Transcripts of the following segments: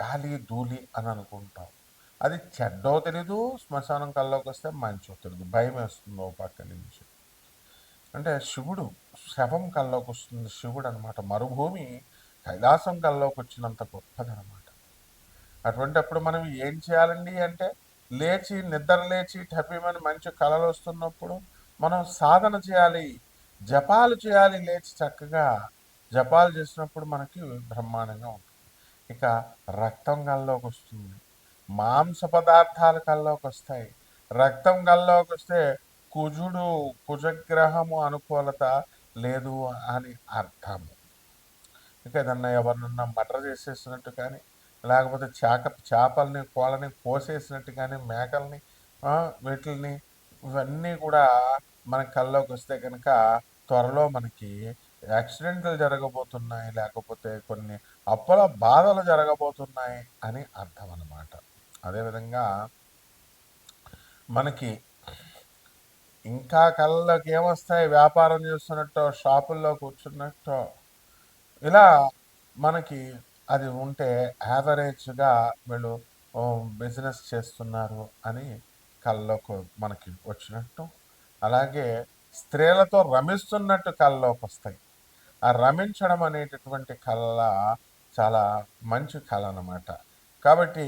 గాలి ధూళి అని అనుకుంటాం. అది చెడ్డో తెలీదు శ్మశానం కల్లోకి వస్తే మంచో తెలీదు భయం వేస్తుంది ఓ పక్క నుంచి. అంటే శివుడు శవం కల్లోకి వస్తుంది శివుడు అనమాట మరుభూమి కైలాసం కల్లోకి వచ్చినంత గొప్పదనమాట అటువంటప్పుడు మనం ఏం చేయాలండి అంటే లేచి నిద్ర లేచి టపీమని మంచి కళలు వస్తున్నప్పుడు మనం సాధన చేయాలి జపాలు చేయాలి లేచి చక్కగా. జపాలు చేసినప్పుడు మనకి బ్రహ్మాండంగా ఉంటుంది. ఇక రక్తం కల్లోకి వస్తుంది. మాంస పదార్థాలు కల్లోకి వస్తాయి. రక్తం కల్లోకి వస్తే కుజుడు కుజగ్రహము అనుకూలత లేదు అని అర్థము ఇక ఏదన్నా ఎవరినన్నా మటర్ చేసేసినట్టు కానీ లేకపోతే చేక చేపల్ని కోళ్ళని కోసేసినట్టు కానీ మేకల్ని వీటిల్ని ఇవన్నీ కూడా మన కల్లోకి వస్తే కనుక త్వరలో మనకి యాక్సిడెంట్లు జరగబోతున్నాయి లేకపోతే కొన్ని అప్పుల బాధలు జరగబోతున్నాయి అని అర్థం అన్నమాట. అదేవిధంగా మనకి ఇంకా కళ్ళకి ఏమొస్తాయి? వ్యాపారం చేస్తున్నట్టు షాపుల్లో కూర్చున్నట్టు ఇలా మనకి అది ఉంటే యావరేజ్గా వీళ్ళు బిజినెస్ చేస్తున్నారు అని కళ్ళలోకి మనకి వచ్చినట్టు. అలాగే స్త్రీలతో రమిస్తున్నట్టు కళ్ళలోకి వస్తాయి ఆ రమించడం అనేటటువంటి కళ చాలా మంచి కళ అనమాట కాబట్టి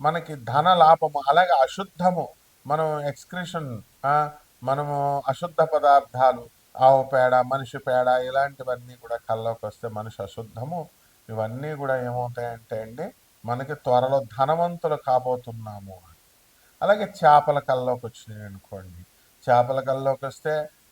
మనకి ధన లాభము అలాగే అశుద్ధము మనం ఎక్స్క్రిషన్ మనము అశుద్ధ పదార్థాలు ఆవు పేడ మనిషి పేడ ఇలాంటివన్నీ కూడా కళ్ళలోకి వస్తే మనిషి అశుద్ధము. ఇవన్నీ కూడా ఏమవుతాయంటే అండి మనకి త్వరలో ధనవంతులు కాబోతున్నాము అలాగే చేపల కళ్ళలోకి వచ్చినాయి అనుకోండి చేపల కళ్ళలోకి వస్తే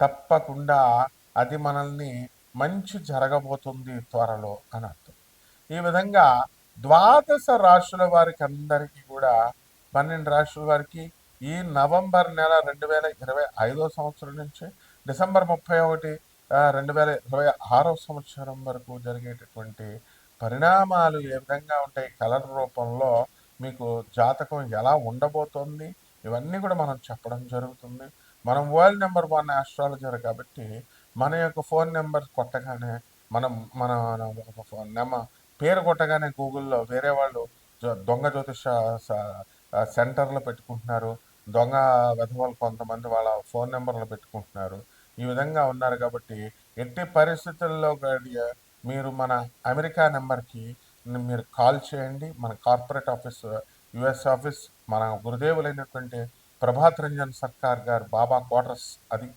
తప్పకుండా అది మనల్ని మంచి జరగబోతుంది త్వరలో అని అర్థం. ఈ విధంగా ద్వాదశ రాశుల వారికి అందరికీ కూడా పన్నెండు రాశుల వారికి ఈ నవంబర్ నెల రెండు వేల ఇరవై ఐదో సంవత్సరం నుంచి డిసెంబర్ ముప్పై ఒకటి రెండు వేల ఇరవై ఆరో సంవత్సరం వరకు జరిగేటటువంటి పరిణామాలు ఏ విధంగా ఉంటాయి కలర్ రూపంలో మీకు జాతకం ఎలా ఉండబోతోంది ఇవన్నీ కూడా మనం చెప్పడం జరుగుతుంది. మనం వరల్డ్ నెంబర్ వన్ ఆస్ట్రాలజర్ కాబట్టి మన యొక్క ఫోన్ నెంబర్ కొట్టగానే మనం మన నెంబర్ పేరు కొట్టగానే గూగుల్లో వేరే వాళ్ళు దొంగ జ్యోతిష సెంటర్లో సెంటర్లు పెట్టుకుంటున్నారు. దొంగ వెధవలు కొంతమంది వాళ్ళ ఫోన్ నెంబర్లు పెట్టుకుంటున్నారు. ఈ విధంగా ఉన్నారు కాబట్టి ఎట్టి పరిస్థితుల్లో గడియ మీరు మన అమెరికా నెంబర్కి మీరు కాల్ చేయండి. మన కార్పొరేట్ ఆఫీస్ యుఎస్ ఆఫీస్ మన గురుదేవులైనటువంటి ప్రభాత్ రంజన్ సర్కార్ గారు బాబా క్వార్టర్స్ అది.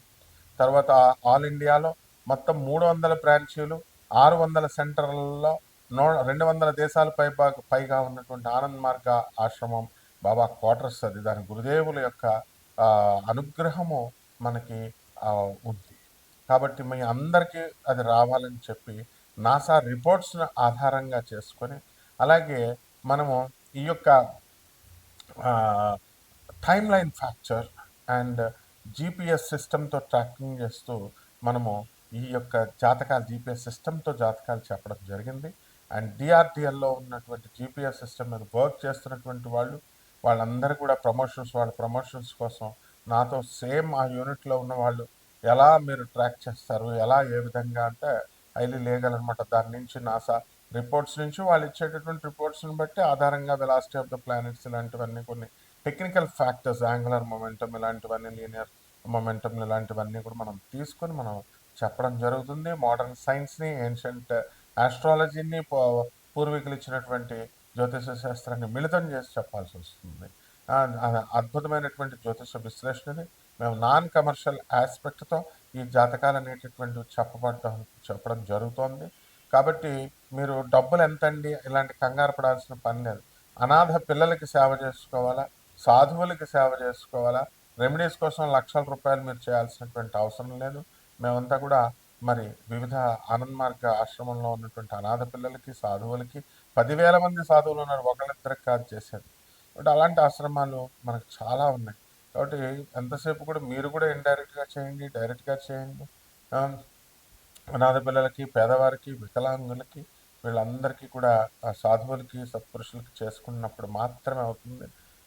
తర్వాత ఆల్ ఇండియాలో మొత్తం మూడు వందల బ్రాంచీలు ఆరు వందల సెంటర్లలో నో రెండు వందల దేశాల పై పైగా ఉన్నటువంటి ఆనంద్ మార్గ ఆశ్రమం బాబా క్వార్టర్స్ అది. దాని గురుదేవుల యొక్క అనుగ్రహము మనకి ఉంది. కాబట్టి మీ అందరికీ అది రావాలని చెప్పి నాసా రిపోర్ట్స్ను ఆధారంగా చేసుకొని అలాగే మనము ఈ యొక్క time line factor and GPS సిస్టమ్తో ట్రాకింగ్ చేస్తూ మనము ఈ యొక్క జాతకాలు జీపీఎస్ సిస్టమ్తో జాతకాలు చెప్పడం జరిగింది. అండ్ డిఆర్డిఎల్లో ఉన్నటువంటి జీపీఎస్ సిస్టమ్ మీద వర్క్ చేస్తున్నటువంటి వాళ్ళు వాళ్ళందరూ కూడా ప్రమోషన్స్ వాళ్ళ ప్రమోషన్స్ కోసం నాతో సేమ్ ఆ యూనిట్లో ఉన్న వాళ్ళు ఎలా మీరు ట్రాక్ చేస్తారు ఎలా ఏ విధంగా అంటే హైలీ లీగల్ అనమాట దాని నుంచి నాసా రిపోర్ట్స్ నుంచి వాళ్ళు ఇచ్చేటటువంటి రిపోర్ట్స్ని బట్టి ఆధారంగా వెలాసిటీ ఆఫ్ ద ప్లానెట్స్ ఇలాంటివన్నీ కొన్ని టెక్నికల్ ఫ్యాక్టర్స్ యాంగులర్ మొమెంటం ఇలాంటివన్నీ లీనియర్ మొమెంటం ఇలాంటివన్నీ కూడా మనం తీసుకొని మనం చెప్పడం జరుగుతుంది. మోడర్న్ సైన్స్ని ఏన్షియంట్ ఆస్ట్రాలజీని పూర్వీకులు ఇచ్చినటువంటి జ్యోతిష శాస్త్రాన్ని మిళితం చేసి చెప్పాల్సి వస్తుంది. అద్భుతమైనటువంటి జ్యోతిష విశ్లేషణని మేము నాన్ కమర్షియల్ ఆస్పెక్ట్తో ఈ జాతకాలు అనేటటువంటివి చెప్పబడటం చెప్పడం జరుగుతోంది. కాబట్టి మీరు డబ్బులు ఎంతండి? ఇలాంటి కంగారు పడాల్సిన పని లేదు. అనాథ పిల్లలకి సేవ చేసుకోవాలా? సాధువులకి సేవ చేసుకోవాలా? రెమెడీస్ కోసం లక్షల రూపాయలు మీరు చేయాల్సినటువంటి అవసరం లేదు. మేమంతా కూడా మరి వివిధ ఆనంద్ మార్గ ఆశ్రమంలో ఉన్నటువంటి అనాథ పిల్లలకి సాధువులకి పదివేల మంది సాధువులు ఉన్నారు. ఒకళ్ళిద్దరికి కాదు చేసేది. కాబట్టి అలాంటి ఆశ్రమాలు మనకు చాలా ఉన్నాయి. కాబట్టి ఎంతసేపు కూడా మీరు కూడా ఇండైరెక్ట్గా చేయండి డైరెక్ట్గా చేయండి. అనాథ పిల్లలకి పేదవారికి వికలాంగులకి వీళ్ళందరికీ కూడా ఆ సాధువులకి సత్పురుషులకి చేసుకున్నప్పుడు మాత్రమే అవుతుంది.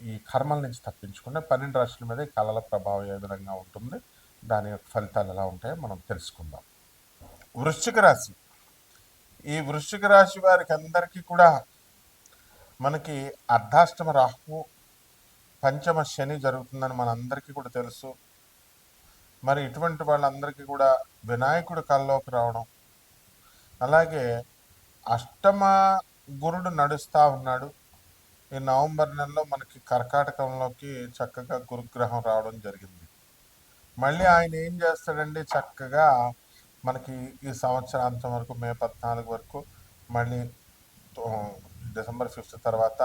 ఈ కర్మల నుంచి తప్పించుకుంటే పన్నెండు రాశుల మీద కళల ప్రభావం ఏ విధంగా ఉంటుంది దాని యొక్క ఫలితాలు ఎలా ఉంటాయో మనం తెలుసుకుందాం. వృశ్చిక రాశి. ఈ వృశ్చిక రాశి వారికి అందరికీ కూడా మనకి అర్ధాష్టమ రాహువు పంచమ శని జరుగుతుందని మనందరికీ కూడా తెలుసు. మరి ఇటువంటి వాళ్ళందరికీ కూడా వినాయకుడు కల్లోకి రావడం అలాగే అష్టమ గురుడు నడుస్తూ ఉన్నాడు. ఈ నవంబర్ నెలలో మనకి కర్కాటకంలోకి చక్కగా గురుగ్రహం రావడం జరిగింది. మళ్ళీ ఆయన ఏం చేస్తాడండి? చక్కగా మనకి ఈ సంవత్సరాంతం వరకు మే పద్నాలుగు వరకు మళ్ళీ డిసెంబర్ ఫిఫ్త్ తర్వాత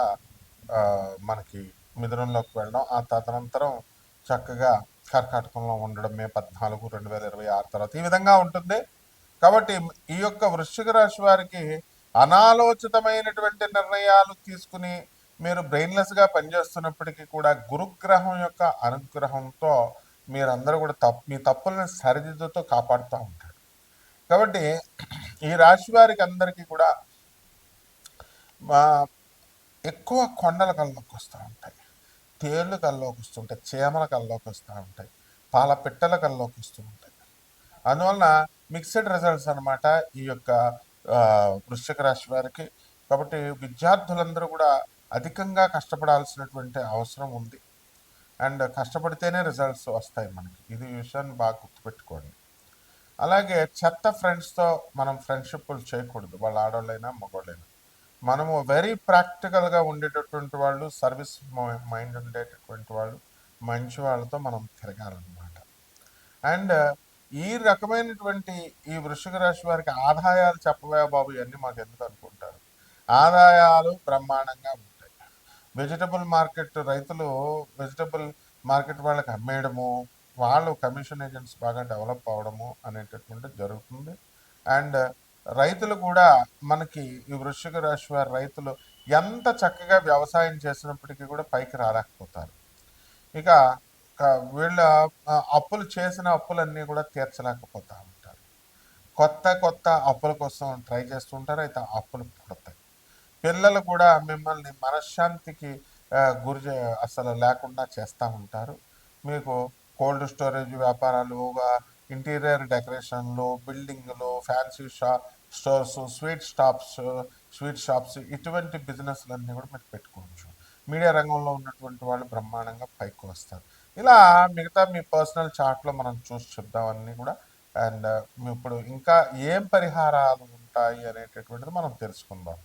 మనకి మిథునంలోకి వెళ్ళడం. ఆ తదనంతరం చక్కగా కర్కాటకంలో ఉండడం మే పద్నాలుగు రెండు వేల ఇరవై ఆరు తర్వాత ఈ విధంగా ఉంటుంది. కాబట్టి ఈ యొక్క వృశ్చిక రాశి వారికి అనాలోచితమైనటువంటి నిర్ణయాలు తీసుకుని మీరు బ్రెయిన్లెస్గా పనిచేస్తున్నప్పటికీ కూడా గురుగ్రహం యొక్క అనుగ్రహంతో మీరందరూ కూడా తప్పు మీ తప్పులను సరిదిద్దుతో కాపాడుతూ ఉంటారు. కాబట్టి ఈ రాశి వారికి అందరికీ కూడా మా ఎక్కువ కొండల కల్లోకి వస్తూ ఉంటాయి. తేళ్ళు కల్లోకి వస్తుంటాయి చీమల కల్లోకి వస్తూ ఉంటాయి పాల పిట్టల కల్లోకి వస్తూ ఉంటాయి. అందువలన మిక్స్డ్ రిజల్ట్స్ అనమాట ఈ యొక్క వృశ్చిక రాశి వారికి. కాబట్టి విద్యార్థులందరూ కూడా అధికంగా కష్టపడాల్సినటువంటి అవసరం ఉంది. అండ్ కష్టపడితేనే రిజల్ట్స్ వస్తాయి మనకి. ఇది విషయాన్ని బాగా గుర్తుపెట్టుకోండి. అలాగే చెత్త ఫ్రెండ్స్తో మనం ఫ్రెండ్షిప్లు చేయకూడదు. వాళ్ళ ఆడవాళ్ళైనా మగవాళ్ళైనా మనము వెరీ ప్రాక్టికల్గా ఉండేటటువంటి వాళ్ళు సర్వీస్ మైండ్ ఉండేటటువంటి వాళ్ళు మంచి వాళ్ళతో మనం తిరగాలన్నమాట. అండ్ ఈ రకమైనటువంటి ఈ వృషిక రాశి వారికి ఆదాయాలు చెప్పవే బాబు ఇవన్నీ మాకు ఎందుకు అనుకుంటారు? ఆదాయాలు బ్రహ్మాండంగా ఉంటాయి వెజిటబుల్ మార్కెట్ రైతులు వెజిటబుల్ మార్కెట్ వాళ్ళకి అమ్మేయడము వాళ్ళు కమిషన్ ఏజెంట్స్ బాగా డెవలప్ అవడము అనేటటువంటి జరుగుతుంది. అండ్ రైతులు కూడా మనకి ఈ వృశ్చిక రాశి వారి రైతులు ఎంత చక్కగా వ్యవసాయం చేసినప్పటికీ కూడా పైకి రాలేకపోతారు. ఇక వీళ్ళ అప్పులు చేసిన అప్పులన్నీ కూడా తీర్చలేకపోతా ఉంటారు. కొత్త కొత్త అప్పుల కోసం ట్రై చేస్తుంటారు అయితే అప్పులు పుడతాయి పిల్లలు కూడా మిమ్మల్ని మనశ్శాంతికి గురి అసలు లేకుండా చేస్తూ ఉంటారు. మీకు కోల్డ్ స్టోరేజ్ వ్యాపారాలు ఇంటీరియర్ డెకరేషన్లు బిల్డింగ్లు fancy Shah stores sweet stops sweet shops ఇటువంటి బిజినెస్లన్నీ కూడా మీరు పెట్టుకోవచ్చు. మీడియా రంగంలో ఉన్నటువంటి వాళ్ళు బ్రహ్మాండంగా పైకి వస్తారు. ఇలా మిగతా మీ పర్సనల్ చార్ట్లో మనం చూసి చెప్దామన్నీ కూడా. అండ్ ఇప్పుడు ఇంకా ఏం పరిహారాలు ఉంటాయి అనేటటువంటిది మనం తెలుసుకుందాం.